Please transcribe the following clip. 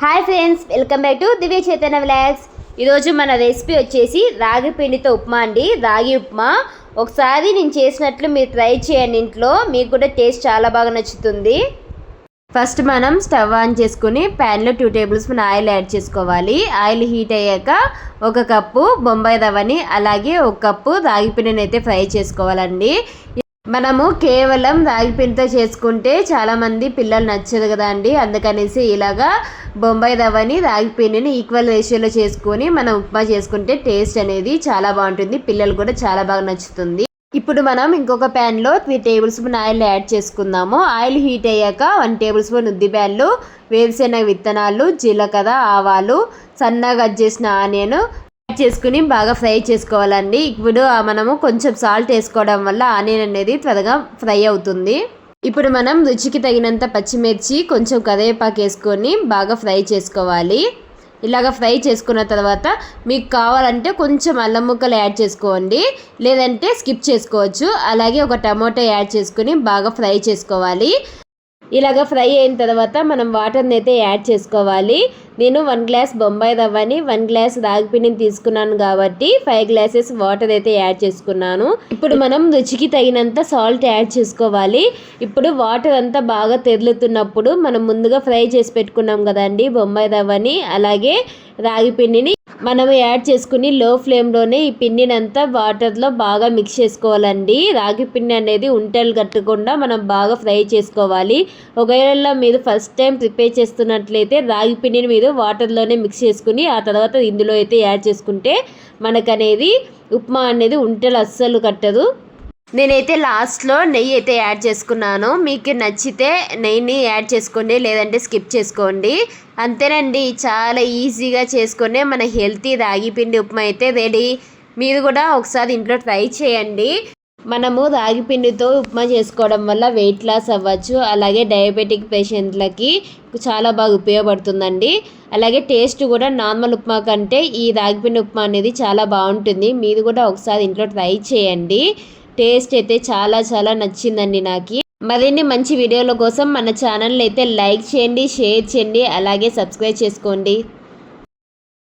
Hi friends welcome back to Divya Chaitanya vlogs. ఈరోజు మన recipe వచ్చేసి రాగి పిండితో ఉప్మా అండి. రాగి ఉప్మా. ఒకసారి నేను చేసినట్లు మీరు ట్రై చేయండి ఇంట్లో. మీకు కూడా టేస్ట్ చాలా బాగా నచ్చుతుంది. ఫస్ట్ మనం స్టవ్ ఆన్ చేసుకుని ప్యాన్లో two tablespoon oil add చేసుకోవాలి. ఆయిల్ హీట్ అయ్యాక ఒక కప్పు బొంబాయి రవ్వని అలాగే ఒక కప్పు రాగి పిండిని అయితే ఫ్రై చేసుకోవాలండి. మనము కేవలం రాగి పిండితో చేసుకుంటే చాలామంది పిల్లలు నచ్చదు కదా అండి. అందుకనేసి ఇలాగా బొంబాయి రవ్వని రాగి పిండిని ఈక్వల్ రేషియోలో చేసుకొని మనం ఉప్మా చేసుకుంటే టేస్ట్ అనేది చాలా బాగుంటుంది. పిల్లలు కూడా చాలా బాగా నచ్చుతుంది. ఇప్పుడు మనం ఇంకొక ప్యాన్లో three tablespoon oil add చేసుకుందాము. ఆయిల్ హీట్ అయ్యాక వన్ టేబుల్ స్పూన్ ఉద్ది ప్యాన్లు వేరుశెనగ విత్తనాలు జీలకర్ర ఆవాలు సన్నగా కట్ చేసిన ఆనియన్ చేసుకుని బాగా ఫ్రై చేసుకోవాలండి. ఇప్పుడు మనము కొంచెం సాల్ట్ వేసుకోవడం వల్ల ఆనియన్ అనేది త్వరగా ఫ్రై అవుతుంది. ఇప్పుడు మనం రుచికి తగినంత పచ్చిమిర్చి కొంచెం కరివేపాకు వేసుకొని బాగా ఫ్రై చేసుకోవాలి. ఇలాగ ఫ్రై చేసుకున్న తర్వాత మీకు కావాలంటే కొంచెం అల్లం ముక్కలు యాడ్ చేసుకోండి. లేదంటే స్కిప్ చేసుకోవచ్చు. అలాగే ఒక టమాటో యాడ్ చేసుకుని బాగా ఫ్రై చేసుకోవాలి. ఇలాగ ఫ్రై అయిన తర్వాత మనం వాటర్ని అయితే యాడ్ చేసుకోవాలి. నేను వన్ గ్లాస్ బొంబాయి రవ్వని వన్ గ్లాస్ రాగిపిండిని తీసుకున్నాను కాబట్టి ఫైవ్ గ్లాసెస్ వాటర్ అయితే యాడ్ చేసుకున్నాను. ఇప్పుడు మనం రుచికి తగినంత సాల్ట్ యాడ్ చేసుకోవాలి. ఇప్పుడు వాటర్ అంతా బాగా తెరులుతున్నప్పుడు మనం ముందుగా ఫ్రై చేసి పెట్టుకున్నాం కదండి బొంబాయి రవ్వని అలాగే రాగి పిండిని మనం యాడ్ చేసుకుని లో ఫ్లేమ్లోనే ఈ పిండినంతా వాటర్లో బాగా మిక్స్ చేసుకోవాలండి. రాగి పిండి అనేది ఉంటలు కట్టకుండా మనం బాగా ఫ్రై చేసుకోవాలి. ఒకవేళ మీరు ఫస్ట్ టైం ప్రిపేర్ చేస్తున్నట్లయితే రాగి పిండిని మీరు వాటర్లోనే మిక్స్ చేసుకుని ఆ తర్వాత ఇందులో అయితే యాడ్ చేసుకుంటే మనకనేది ఉప్మా అనేది ఉంటలు అస్సలు కట్టదు. నేనైతే లాస్ట్లో నెయ్యి అయితే యాడ్ చేసుకున్నాను. మీకు నచ్చితే నెయ్యిని యాడ్ చేసుకోండి లేదంటే స్కిప్ చేసుకోండి. అంతేనండి చాలా ఈజీగా చేసుకునే మన హెల్తీ రాగి పిండి ఉప్మా అయితే రెడీ. మీరు కూడా ఒకసారి ఇంట్లో ట్రై చేయండి. మనము రాగి పిండితో ఉప్మా చేసుకోవడం వల్ల వెయిట్ లాస్ అవ్వచ్చు. అలాగే డయాబెటిక్ పేషెంట్లకి చాలా బాగా ఉపయోగపడుతుందండి. అలాగే టేస్ట్ కూడా నార్మల్ ఉప్మా కంటే ఈ రాగిపిండి ఉప్మా అనేది చాలా బాగుంటుంది. మీరు కూడా ఒకసారి ఇంట్లో ట్రై చేయండి. టేస్ట్ అయితే చాలా చాలా నచ్చిందండి నాకు. మరిన్ని మంచి వీడియోల కోసం మన ఛానల్ అయితే లైక్ చేయండి షేర్ చేయండి అలాగే సబ్స్క్రైబ్ చేసుకోండి.